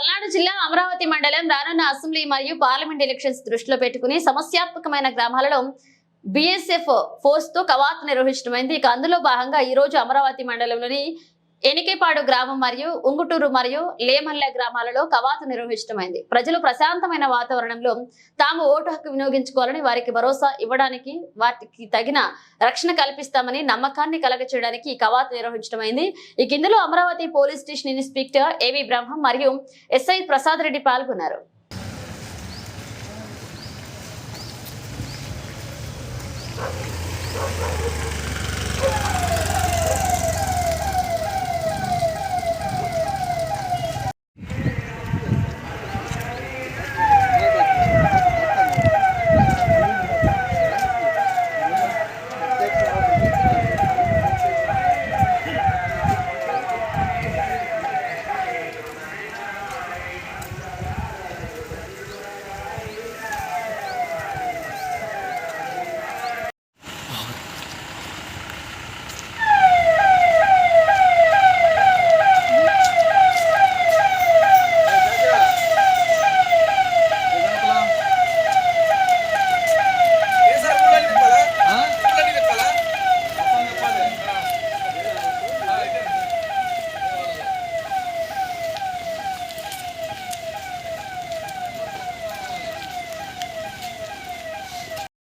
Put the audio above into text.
పల్నాడు జిల్లా అమరావతి మండలం రానున్న అసెంబ్లీ మరియు పార్లమెంట్ ఎలక్షన్స్ దృష్టిలో పెట్టుకుని సమస్యాత్మకమైన గ్రామాలలో బిఎస్ఎఫ్ ఫోర్స్తో కవాతు నిర్వహించడమైంది. ఇక అందులో భాగంగా ఈ రోజు అమరావతి మండలంలోని ఎనికేపాడు గ్రామం మరియు ఉంగుటూరు మరియు లేమల్ల గ్రామాలలో కవాతు నిర్వహించడమైంది ప్రజలు ప్రశాంతమైన వాతావరణంలో తాము ఓటు హక్కు వినియోగించుకోవాలని వారికి భరోసా ఇవ్వడానికి వాటికి తగిన రక్షణ కల్పిస్తామని నమ్మకాన్ని కలగచేయడానికి ఈ కవాతు నిర్వహించడమైంది ఈ కిందలో Amaravati police station inspector A V Brahmam మరియు ఎస్ఐ ప్రసాద్ రెడ్డి పాల్గొన్నారు. Thank